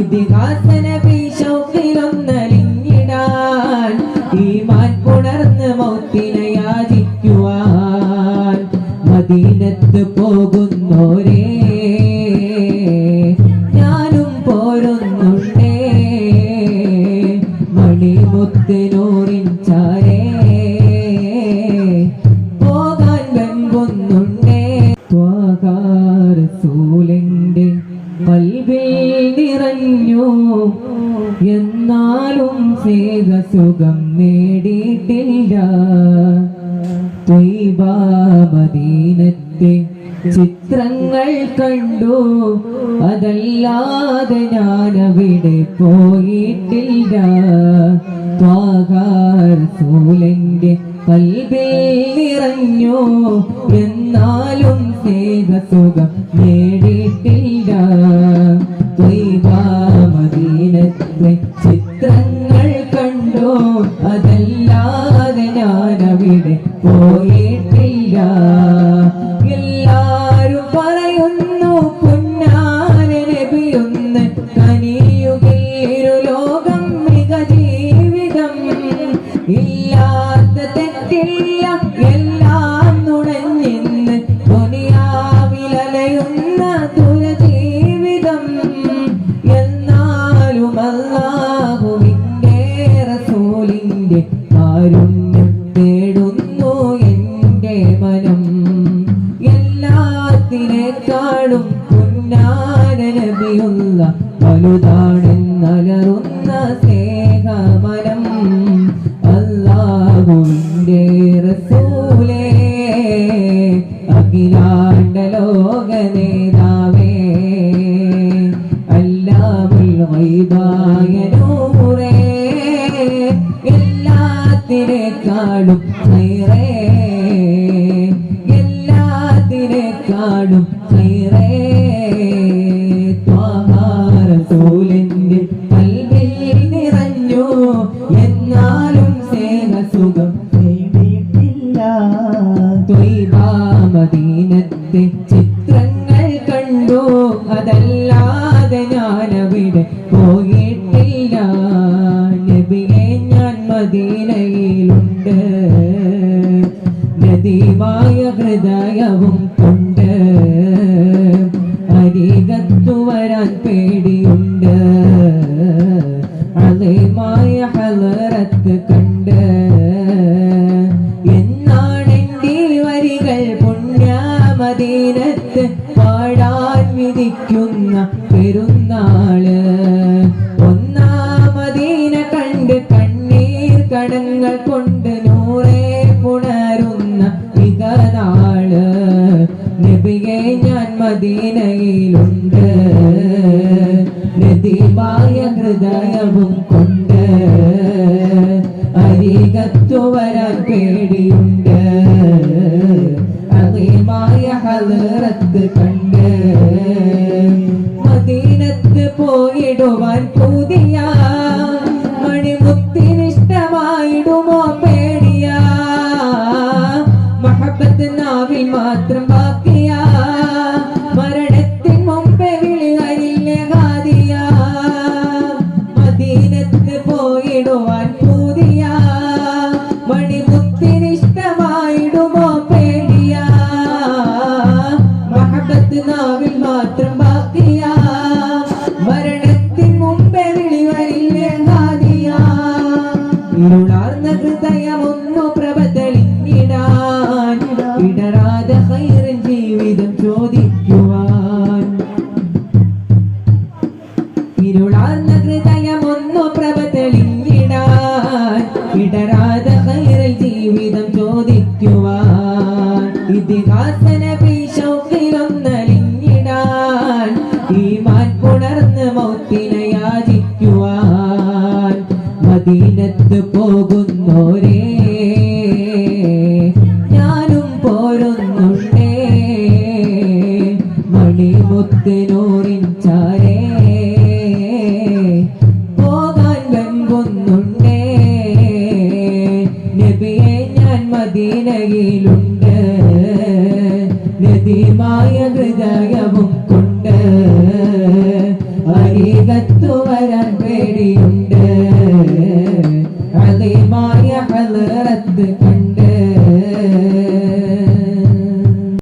ഇതിഹാസന ഷൗക്കിലൊന്നലിഞ്ഞിടാൻ ഈമാൻ പുണർന്ന് മൗത്തിനെ യാചിക്കുവാൻ മദീനത്ത് പോകുന്നോരേ. കൽവിൽ നിറഞ്ഞു. എന്നാലും സ്നേഹസുഖം നേടിയിട്ടില്ല. ദീനത്തെ ചിത്രങ്ങൾ കണ്ടു. അതല്ലാതെ ഞാൻ അവിടെ ത്വാകാർ സൂലന്റെ കൽബിൽ നിറഞ്ഞു. എന്നാലും പോയിട്ടില്ല എല്ലാരും പറയുന്നു പുന്നാര നബിയൊന്ന് കനിയുകേരു ലോകം മിക ജീവിതം ഇല്ലാത്ത തെറ്റില്ല. എല്ലാം നുണഞ്ഞെന്ന് ദുനിയാവിലലയുന്ന ദുരജീവിതം ലോക നേതാവേ അല്ലാമുൽ ഗൈബായ നൂറേ എല്ലാത്തിനേക്കാളും ഹൈറേ എല്ലാത്തിനേക്കാളും ഹൈറേ. ത്വാഹാരസൂലിന്റെ കൽവിൽ നിറഞ്ഞു എന്നാലും സ്നേഹസുഖം നേടിയിട്ടില്ല. ദ്വൈതാമദീനത്തെ മദീനയിലുണ്ട് നദീവായ ഹൃദയവും കൊണ്ട് അരികത്തു വരാൻ പേടിയുണ്ട്. അതേമായ ഹലറത്ത് കണ്ട് എന്നാണെന്റെ വരികൾ പാടാൻ വിധിക്കുന്ന പെരുന്നാൾ. കടങ്ങൾ കൊണ്ട് നൂറേ പുണരുന്ന ഇകനാൾ നബിയെ ഞാൻ മദീനയിലുണ്ട്. നദീമായ ഹൃദയവും കൊണ്ട് അരികത്തു വരാൻ പേടിയുണ്ട്. അതേമായ ഹലറത്ത് കണ്ട് ഇരുളാർന്ന ഹൃദയമൊന്നു പ്രഭ തെളിഞ്ഞിടാൻ ഇടരാതെ ഹൈറിൻ ജീവിതം ചോദിക്കുവാൻ. ഇരുളാർന്ന ഹൃദയമൊന്നു പ്രഭ തെളിഞ്ഞിടാൻ ഇടരാതെ ഹൈറിൽ ജീവിതം ചോദിക്കുവാൻ. ഇതിഹാസന മദീനത്ത് പോകുന്നോരേ. ഞാനും പോരുന്നുണ്ടേ. മണിമുത്തിനൂറിൻ ചാരേ. പോകാൻ വെമ്പുന്നുണ്ടേ. നബിയെ ഞാൻ മദീനയിലുണ്ട്. നദീമായ ഹൃദയവും കൊണ്ട് അരികത്ത്